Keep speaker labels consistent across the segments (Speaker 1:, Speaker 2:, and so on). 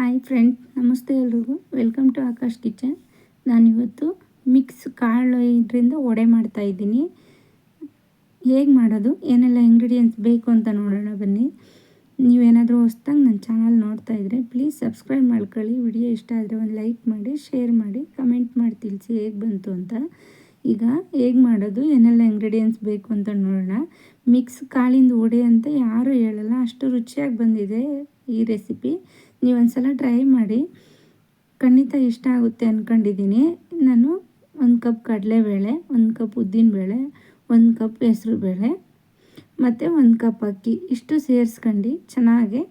Speaker 1: Hi friend, ನಮಸ್ತೆ ಎಲ್ರಿಗೂ. Welcome to Akash kitchen. ನಾನಿವತ್ತು ಮಿಕ್ಸ್ ಕಾಳು ಇದರಿಂದ ವಡೆ ಮಾಡ್ತಾ ಇದ್ದೀನಿ. ಹೇಗೆ ಮಾಡೋದು? ಏನೆಲ್ಲ ಇಂಗ್ರೀಡಿಯೆಂಟ್ಸ್ ಬೇಕು ಅಂತ ನೋಡೋಣ ಬನ್ನಿ. ನೀವೇನಾದರೂ ಹೊಸ್ದಾಗಿ ನನ್ನ ಚಾನಲ್ ನೋಡ್ತಾ ಇದ್ದರೆ ಪ್ಲೀಸ್ ಸಬ್ಸ್ಕ್ರೈಬ್ ಮಾಡ್ಕೊಳ್ಳಿ. ವಿಡಿಯೋ ಇಷ್ಟ ಆದರೆ ಒಂದು ಲೈಕ್ ಮಾಡಿ ಶೇರ್ ಮಾಡಿ ಕಮೆಂಟ್ ಮಾಡಿ ತಿಳಿಸಿ ಹೇಗೆ ಬಂತು ಅಂತ. ಈಗ ಹೇಗೆ ಮಾಡೋದು, ಏನೆಲ್ಲ ಇಂಗ್ರೀಡಿಯೆಂಟ್ಸ್ ಬೇಕು ಅಂತ ನೋಡೋಣ. ಮಿಕ್ಸ್ ಕಾಳಿಂದ ವಡೆ ಅಂತ ಯಾರೂ ಹೇಳಲ್ಲ, ಅಷ್ಟು ರುಚಿಯಾಗಿ ಬಂದಿದೆ ಈ ರೆಸಿಪಿ ನೀವು ಸಲ ಟ್ರೈ ಮಾಡಿ. ಖಂಡಿತ ಇಷ್ಟ ಆಗುತ್ತೆ ಅಂದ್ಕೊಂಡಿದ್ದೀನಿ ನಾನು ಒಂದು ಕಪ್ ಕಡಲೆಬೇಳೆ, ಒಂದು ಕಪ್ ಉದ್ದಿನಬೇಳೆ, ಒಂದು ಕಪ್ ಹೆಸರು ಬೇಳೆ ಮತ್ತು ಒಂದು ಕಪ್ ಅಕ್ಕಿ. ಇಷ್ಟು ಸೇರಿಸ್ಕೊಂಡು ಚೆನ್ನಾಗಿ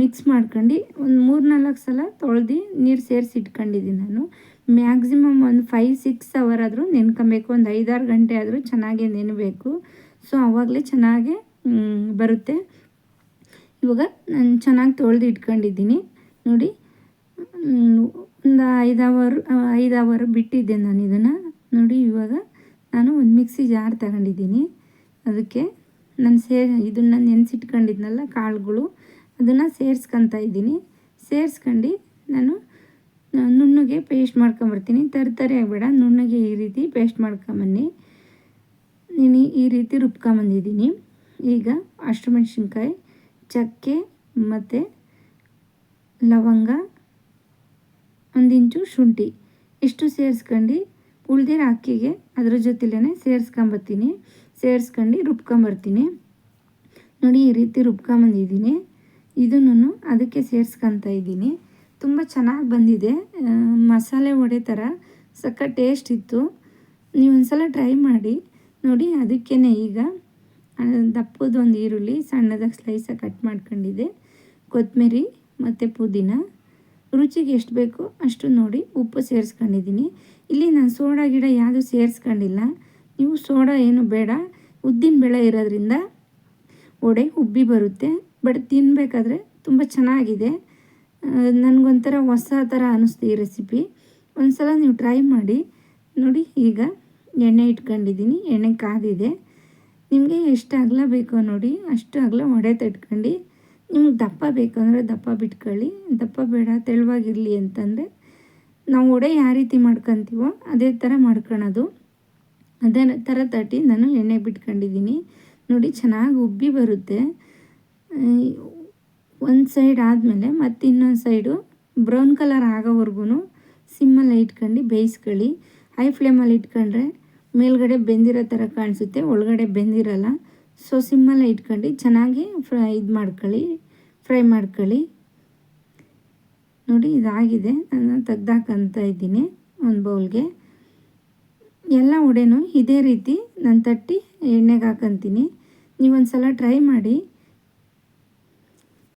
Speaker 1: ಮಿಕ್ಸ್ ಮಾಡ್ಕೊಂಡು ಒಂದು ಮೂರು ನಾಲ್ಕು ಸಲ ತೊಳೆದು ನೀರು ಸೇರಿಸಿ ಇಟ್ಕೊಂಡಿದ್ದೀನಿ ನಾನು. ಮ್ಯಾಕ್ಸಿಮಮ್ ಒಂದು ಫೈವ್ ಸಿಕ್ಸ್ ಅವರ್ ಆದರೂ ನೆನ್ಕೊಬೇಕು. ಒಂದು ಐದಾರು ಗಂಟೆ ಆದರೂ ಚೆನ್ನಾಗಿ ನೆನಬೇಕು. ಸೊ ಆವಾಗಲೇ ಚೆನ್ನಾಗೇ ಬರುತ್ತೆ. ಇವಾಗ ನಾನು ಚೆನ್ನಾಗಿ ತೊಳೆದು ಇಟ್ಕೊಂಡಿದ್ದೀನಿ. ನೋಡಿ ಒಂದು ಐದು ಅವರ್ ಐದು ಅವರ್ ಬಿಟ್ಟಿದ್ದೆ ನಾನು ಇದನ್ನು. ನೋಡಿ, ಇವಾಗ ನಾನು ಒಂದು ಮಿಕ್ಸಿ ಜಾರ್ ತಗೊಂಡಿದ್ದೀನಿ. ಅದಕ್ಕೆ ನಾನು ಸೇ, ಇದನ್ನು ನೆನೆಸಿಟ್ಕೊಂಡಿದ್ನಲ್ಲ ಕಾಳುಗಳು, ಅದನ್ನು ಸೇರಿಸ್ಕೊತಾ ಇದ್ದೀನಿ. ಸೇರಿಸ್ಕೊಂಡು ನಾನು ನುಣ್ಣಗೆ ಪೇಸ್ಟ್ ಮಾಡ್ಕೊಂಬರ್ತೀನಿ. ತರತರಿ ಆಗಬೇಡ, ನುಣ್ಣಗೆ ಈ ರೀತಿ ಪೇಸ್ಟ್ ಮಾಡ್ಕೊಂಬನ್ನಿ. ನೀನು ಈ ರೀತಿ ರುಬ್ಕೊಂಬಂದಿದ್ದೀನಿ. ಈಗ ಅಷ್ಟು ಮೆಣಸಿನ್ಕಾಯಿ ಚಕ್ಕೆ, ಮತ್ತು ಲವಂಗ, ಒಂದಿಂಚು, ಶುಂಠಿ. ಇಷ್ಟು ಸೇರಿಸ್ಕೊಂಡು ಉಳ್ದಿರೋ ಅಕ್ಕಿಗೆ ಅದ್ರ ಜೊತೆಲೇ ಸೇರಿಸ್ಕೊಂಬರ್ತೀನಿ. ಸೇರಿಸ್ಕೊಂಡು ರುಬ್ಕೊಂಬರ್ತೀನಿ. ನೋಡಿ, ಈ ರೀತಿ ರುಬ್ಕೊಂಬಂದಿದ್ದೀನಿ. ಇದನ್ನು ಅದಕ್ಕೆ ಸೇರಿಸ್ಕೊತಾ ಇದ್ದೀನಿ. ತುಂಬ ಚೆನ್ನಾಗಿ ಬಂದಿದೆ. ಮಸಾಲೆ ವಡೆ ಥರ ಸಕ್ಕ ಟೇಸ್ಟ್ ಇತ್ತು. ನೀವು ಒಂದು ಟ್ರೈ ಮಾಡಿ. ನೋಡಿ ಅದಕ್ಕೇ ಈಗ ದಪ್ಪದೊಂದು ಈರುಳ್ಳಿ, ಸಣ್ಣದಾಗಿ ಸ್ಲೈಸಾಗಿ ಕಟ್ ಮಾಡ್ಕೊಂಡಿದ್ದೆ. ಕೊತ್ತಂಬರಿ ಮತ್ತು ಪುದೀನ. ರುಚಿಗೆ ಎಷ್ಟು ಬೇಕೋ ಅಷ್ಟು ನೋಡಿ ಉಪ್ಪು ಸೇರಿಸ್ಕೊಂಡಿದ್ದೀನಿ. ಇಲ್ಲಿ ನಾನು ಸೋಡಾ ಗಿಡ ಯಾವುದು ಸೇರಿಸ್ಕೊಂಡಿಲ್ಲ. ನೀವು ಸೋಡಾ ಏನು ಬೇಡ. ಉದ್ದಿನ ಬೇಳೆ ಇರೋದ್ರಿಂದ ಒಡೆ ಉಬ್ಬಿ ಬರುತ್ತೆ. ಬಟ್ ತಿನ್ನಬೇಕಾದ್ರೆ ತುಂಬ ಚೆನ್ನಾಗಿದೆ. ನನಗೊಂಥರ ಹೊಸ ಥರ ಅನ್ನಿಸ್ತು ಈ ರೆಸಿಪಿ ಒಂದು ಸಲ ನೀವು ಟ್ರೈ ಮಾಡಿ. ನೋಡಿ ಈಗ ಎಣ್ಣೆ ಇಟ್ಕೊಂಡಿದ್ದೀನಿ. ಎಣ್ಣೆ ಕಾದಿದೆ. ನಿಮಗೆ ಎಷ್ಟು ಅಗಲ ಬೇಕೋ ನೋಡಿ, ಅಷ್ಟು ಅಗಲ ಒಡೆ ತಟ್ಕೊಂಡು, ನಿಮಗೆ ದಪ್ಪ ಬೇಕು ಅಂದರೆ ದಪ್ಪ ಬಿಟ್ಕೊಳ್ಳಿ, ದಪ್ಪ ಬೇಡ, ತೆಳುವಾಗಿರಲಿ ಅಂತಂದರೆ ನಾವು ಒಡೆ ಯಾವ ರೀತಿ ಮಾಡ್ಕೊತೀವೋ ಅದೇ ಥರ ಮಾಡ್ಕೊಳೋದು ಅದೇ. ಥರ ತಟ್ಟಿ ನಾನು ಎಣ್ಣೆ ಬಿಟ್ಕೊಂಡಿದ್ದೀನಿ. ನೋಡಿ ಚೆನ್ನಾಗಿ ಉಬ್ಬಿ ಬರುತ್ತೆ. ಒಂದು ಸೈಡ್ ಆದಮೇಲೆ ಮತ್ತು ಇನ್ನೊಂದು ಸೈಡು ಬ್ರೌನ್ ಕಲರ್ ಆಗೋವರೆಗೂ ಸಿಮ್ಮಲ್ಲಿ ಇಟ್ಕೊಂಡು ಬೇಯಿಸ್ಕೊಳ್ಳಿ. ಹೈ ಫ್ಲೇಮಲ್ಲಿ ಇಟ್ಕೊಂಡ್ರೆ ಮೇಲ್ಗಡೆ ಬೆಂದಿರೋ ಥರ ಕಾಣಿಸುತ್ತೆ, ಒಳಗಡೆ ಬೆಂದಿರಲ್ಲ. ಸೊ ಸಿಮ್ಮಲ್ಲ ಇಟ್ಕೊಂಡು ಚೆನ್ನಾಗಿ ಫ್ರೈ ಇದು ಮಾಡ್ಕೊಳ್ಳಿ, ಫ್ರೈ ಮಾಡ್ಕೊಳ್ಳಿ. ನೋಡಿ, ಇದಾಗಿದೆ. ನಾನು ತೆಗ್ದಾಕಂತ ಇದ್ದೀನಿ ಒಂದು ಬೌಲ್ಗೆ. ಎಲ್ಲ ಉಡೆನೂ ಇದೇ ರೀತಿ ನಾನು ತಟ್ಟಿ ಎಣ್ಣೆಗೆ ಹಾಕಂತೀನಿ. ನೀವೊಂದು ಸಲ ಟ್ರೈ ಮಾಡಿ.